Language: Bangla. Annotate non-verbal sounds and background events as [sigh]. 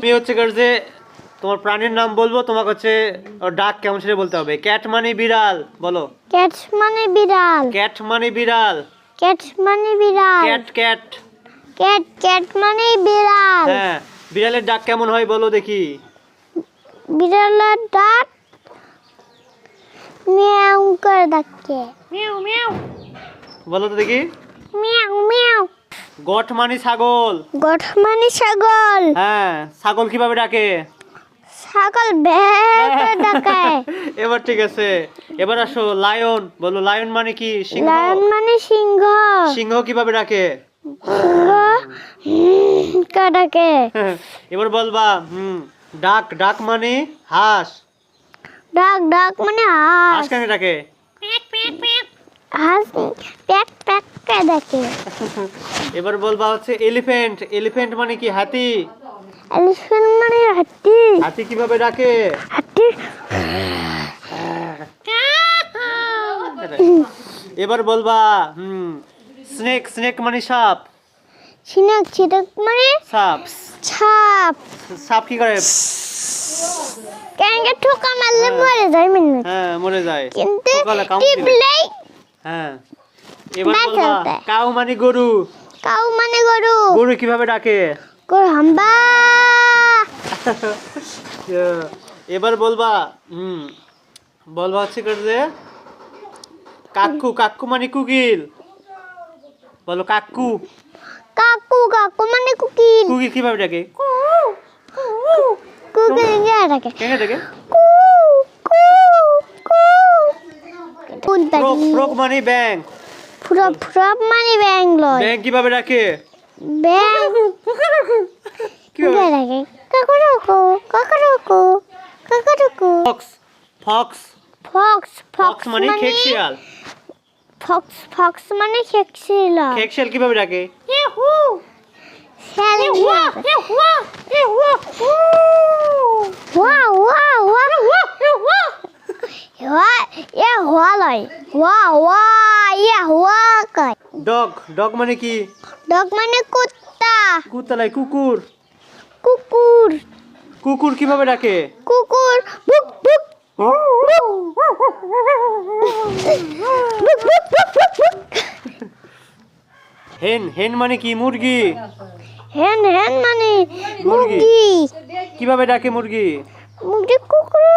আমি হচ্ছে কার যে তোমার প্রাণীর নাম বলব তোমাকে হচ্ছে ওর ডাক কেমন সেটা বলতে হবে। ক্যাট মানে বিড়াল বলো। ক্যাট মানে বিড়াল। ক্যাট মানে বিড়াল। ক্যাট মানে বিড়াল। Cat cat. ক্যাট ক্যাট মানে বিড়াল। হ্যাঁ বিড়ালের ডাক কেমন হয় বলো দেখি। বিড়ালের ডাক মিয়াও করে ডাকে। মিয়াও মিয়াও বলো তো দেখি। মিয়াও মিয়াও গট মানে ছাগল গঠ মানে ছাগল হ্যাঁ ছাগল কীভাবে ডাকে ছাগল বে ডাকে এবার ঠিক আছে এবার আসো লায়ন বলো লায়ন মানে কি সিংহ লায়ন মানে সিংহ সিংহ কীভাবে ডাকে সিংহ করে ডাকে এবার বলবা হুম ডাক ডাক মানে হাঁস ডাক ডাক মানে হাঁস হাঁস কেন ডাকে হাঁস প্যাক প্যাক করে ডাকে এবার বলবা হচ্ছে এলিফ্যান্ট। এলিফ্যান্ট মানে কি হাতি? এলিফ্যান্ট মানে হাতি। হাতি কীভাবে ডাকে? হাতি। এবার বলবা হুম স্নেক স্নেক মানে সাপ। সিনাক ছিটাক মানে সাপ। ছাপ সাপ কি করে? কেন ঠোকা মারলে মরে যায় মিনু হ্যাঁ মরে যায়। কিন্তু টিপলেই হ্যাঁ। এবার বলবা কাউ মানে গরু। কাউ মানে গরু? গরু কীভাবে ডাকে? গরু হাম্বা। [laughs] এবার বলবা হুম বলবা হচ্ছে করে যে কাকু কাকু মানে কুকিল। বলো কাকু। কাকু কাকু মানে কুকিল। কুকিল কীভাবে ডাকে? কুকিল যা রাখে কেন ডাকে? কু কু কু। ফ্রক মানে ব্যাং ফুরা ফুরা মানে ব্যাঙ্গলোর। ব্যাং কীভাবে ডাকে ব্যাং কীভাবে? রাখে। কাকুরুকু কাকুরুকু কাকুরুকু ফক্স ফক্স। ফক্স ফক্স মানে খেকশিয়াল। ফক্স ফক্স মানে খেকছিল খেকশিয়াল কীভাবে ডাকে ইহু সেল ইহু ইহু ওয়া ওয়া ওয়া ওয়া ইয়া ওয়া লয় ওয়া ওয়া ইয়া ওয়া কয় ডগ ডগ মানে কি? ডগ মানে কুত্তা। কুতালাই কুকুর। কুকুর। কুকুর কীভাবে ডাকে? কুকুর। বুক বুক হেন হেন মানে কি? মুরগি। হেন হেন মানে মুরগি। মুরগি। কীভাবে ডাকে মুরগি? মুরগি কুকুরু।